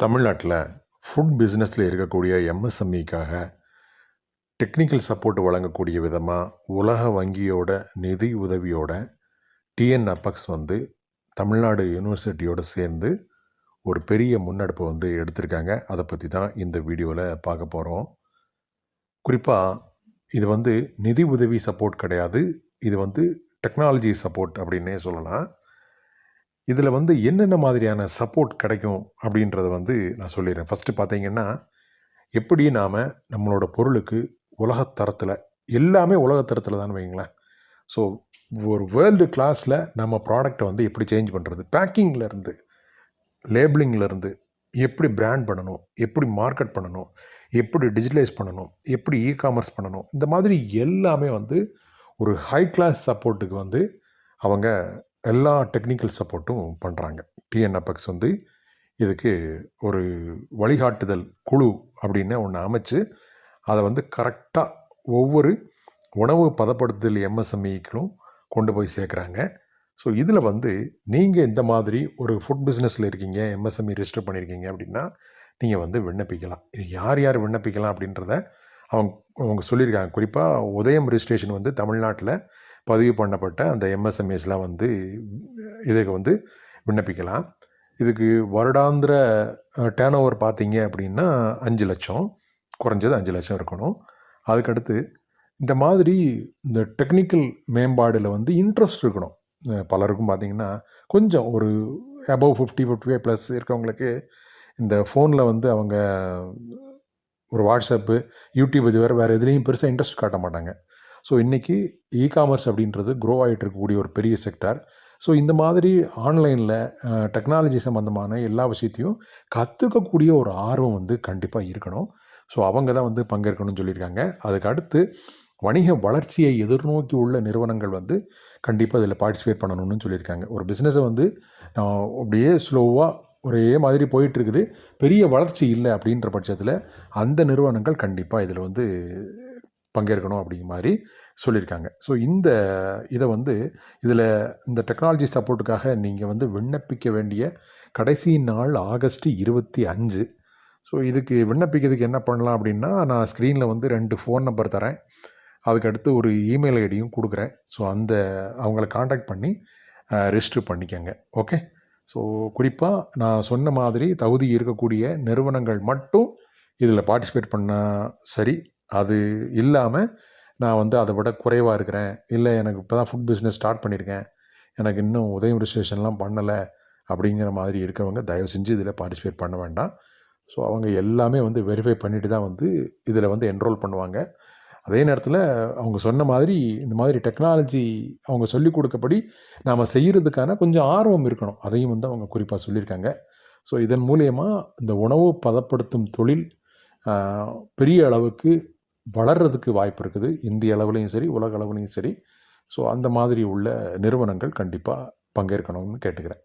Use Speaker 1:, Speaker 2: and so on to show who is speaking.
Speaker 1: தமிழ்நாட்டில் ஃபுட் பிஸ்னஸில் இருக்கக்கூடிய எம்எஸ்எம்இக்காக டெக்னிக்கல் சப்போர்ட் வழங்கக்கூடிய விதமாக உலக வங்கியோட நிதி உதவியோட டிஎன் அப்பக்ஸ் வந்து தமிழ்நாடு யூனிவர்சிட்டியோடு சேர்ந்து ஒரு பெரிய முன்னெடுப்பு வந்து எடுத்திருக்காங்க. அதை பற்றி தான் இந்த வீடியோவில் பார்க்க போகிறோம் குறிப்பாக இது வந்து நிதி உதவி சப்போர்ட் கிடையாது. இது வந்து டெக்னாலஜி சப்போர்ட் அப்படின்னே சொல்லலாம். இதில் வந்து என்னென்ன மாதிரியான சப்போர்ட் கிடைக்கும் அப்படின்றத வந்து நான் சொல்லிடுறேன். ஃபஸ்ட்டு பார்த்தீங்கன்னா எப்படி நாம் நம்மளோட பொருளுக்கு உலகத்தரத்தில் எல்லாமே உலகத்தரத்தில் தான் வைங்களேன் ஸோ ஒரு வேர்ல்டு கிளாஸில் நம்ம ப்ராடக்டை வந்து எப்படி சேஞ்ச் பண்ணுறது பேக்கிங்லேருந்து லேபிளிங்லேருந்து எப்படி பிராண்ட் பண்ணணும்? எப்படி மார்க்கெட் பண்ணணும்? எப்படி டிஜிட்டலைஸ் பண்ணணும்? எப்படி இ காமர்ஸ் பண்ணணும்? இந்த மாதிரி எல்லாமே வந்து ஒரு ஹை கிளாஸ் சப்போர்ட்டுக்கு வந்து அவங்க எல்லா டெக்னிக்கல் சப்போர்ட்டும் பண்ணுறாங்க டிஎன்எப்எக்ஸ் வந்து இதுக்கு ஒரு வழிகாட்டுதல் குழு அப்படின்னு ஒன்று அமைச்சு அதை வந்து கரெக்டாக ஒவ்வொரு உணவு பதப்படுத்துதல் எம்எஸ்எம்இக்களும் கொண்டு போய் சேர்க்குறாங்க. ஸோ இதில் வந்து நீங்கள் இந்த மாதிரி ஒரு ஃபுட் பிஸ்னஸில் இருக்கீங்க எம்எஸ்எம்இ ரெஜிஸ்டர் பண்ணியிருக்கீங்க அப்படின்னா நீங்கள் வந்து விண்ணப்பிக்கலாம். இது யார் யார் விண்ணப்பிக்கலாம் அப்படின்றத அவங்க அவங்க சொல்லியிருக்காங்க. குறிப்பாக உதயம் ரிஜிஸ்ட்ரேஷன் வந்து தமிழ்நாட்டில் பதிவு பண்ணப்பட்ட அந்த எம்எஸ்எம்எஸ்லாம் வந்து இதுக்கு வந்து விண்ணப்பிக்கலாம். இதுக்கு வருடாந்திர டேர்ன் ஓவர் பார்த்தீங்க அப்படின்னா அஞ்சு லட்சம். குறைஞ்சது அஞ்சு லட்சம் இருக்கணும். அதுக்கடுத்து இந்த மாதிரி இந்த டெக்னிக்கல் மேம்பாடில் வந்து இன்ட்ரெஸ்ட் இருக்கணும். பலருக்கும் பார்த்திங்கன்னா கொஞ்சம் ஒரு above fifty fifty five plus இருக்கவங்களுக்கு இந்த ஃபோனில் வந்து அவங்க ஒரு வாட்ஸ்அப்பு யூடியூப் இது வேறு வேறு எதுலேயும் பெருசாக இன்ட்ரெஸ்ட் காட்ட மாட்டாங்க. ஸோ இன்றைக்கி இ காமர்ஸ் அப்படின்றது க்ரோ ஆகிட்டு இருக்கக்கூடிய ஒரு பெரிய செக்டார் ஸோ இந்த மாதிரி ஆன்லைனில் டெக்னாலஜி சம்மந்தமான எல்லா விஷயத்தையும் கற்றுக்கக்கூடிய ஒரு ஆர்வம் வந்து கண்டிப்பாக இருக்கணும். ஸோ அவங்க தான் வந்து பங்கேற்கணும்னு சொல்லியிருக்காங்க. அதுக்கு அடுத்து வணிக வளர்ச்சியை எதிர்நோக்கி உள்ள நிறுவனங்கள் வந்து கண்டிப்பாக இதில் பார்ட்டிசிபேட் பண்ணணும்னு சொல்லியிருக்காங்க. ஒரு பிஸ்னஸை வந்து அப்படியே ஸ்லோவாக ஒரே மாதிரி போயிட்டுருக்குது பெரிய வளர்ச்சி இல்லை அப்படின்ற பட்சத்தில் அந்த நிறுவனங்கள் கண்டிப்பாக இதில் வந்து பங்கேற்கணும் அப்படிங்கிற மாதிரி சொல்லியிருக்காங்க. ஸோ இந்த இதை வந்து இதில் இந்த டெக்னாலஜி சப்போர்ட்டுக்காக நீங்கள் வந்து விண்ணப்பிக்க வேண்டிய கடைசி நாள் ஆகஸ்ட் இருபத்தி அஞ்சு. ஸோ இதுக்கு விண்ணப்பிக்கிறதுக்கு என்ன பண்ணலாம் அப்படின்னா நான் ஸ்க்ரீனில் வந்து ரெண்டு ஃபோன் நம்பர் தரேன். அதுக்கடுத்து ஒரு இமெயில் ஐடியும் கொடுக்குறேன். ஸோ அந்த அவங்கள காண்டாக்ட் பண்ணி ரிஜிஸ்டர் பண்ணிக்கோங்க. ஓகே ஸோ குறிப்பாக நான் சொன்ன மாதிரி தகுதி இருக்கக்கூடிய நிறுவனங்கள் மட்டும் இதில் பார்ட்டிசிபேட் பண்ணால் சரி. அது இல்லாமல் நான் வந்து அதை விட குறைவாக இருக்கிறேன். இல்லை எனக்கு இப்போ தான் ஃபுட் பிஸ்னஸ் ஸ்டார்ட் பண்ணியிருக்கேன் எனக்கு இன்னும் உதயம் ரிஜிஸ்ட்ரேஷன்லாம் பண்ணலை அப்படிங்கிற மாதிரி இருக்கிறவங்க தயவு செஞ்சு இதில் பார்ட்டிசிபேட் பண்ண வேண்டாம். ஸோ அவங்க எல்லாமே வந்து வெரிஃபை பண்ணிட்டு தான் வந்து இதில் வந்து என்ரோல் பண்ணுவாங்க. அதே நேரத்தில் அவங்க சொன்ன மாதிரி இந்த மாதிரி டெக்னாலஜி அவங்க சொல்லிக் கொடுக்கப்படி நாம் செய்கிறதுக்கான கொஞ்சம் ஆர்வம் இருக்கணும். அதையும் வந்து அவங்க குறிப்பாக சொல்லியிருக்காங்க. ஸோ இதன் மூலயமா இந்த உணவு பதப்படுத்தும் தொழில் பெரிய அளவுக்கு வளர்கிறதுக்கு வாய்ப்பு இருக்குது. இந்திய அளவுலேயும் சரி உலக அளவுலேயும் சரி. ஸோ அந்த மாதிரி உள்ள நிறுவனங்கள் கண்டிப்பாக பங்கேற்கணும்னு கேட்டுக்கிறேன்.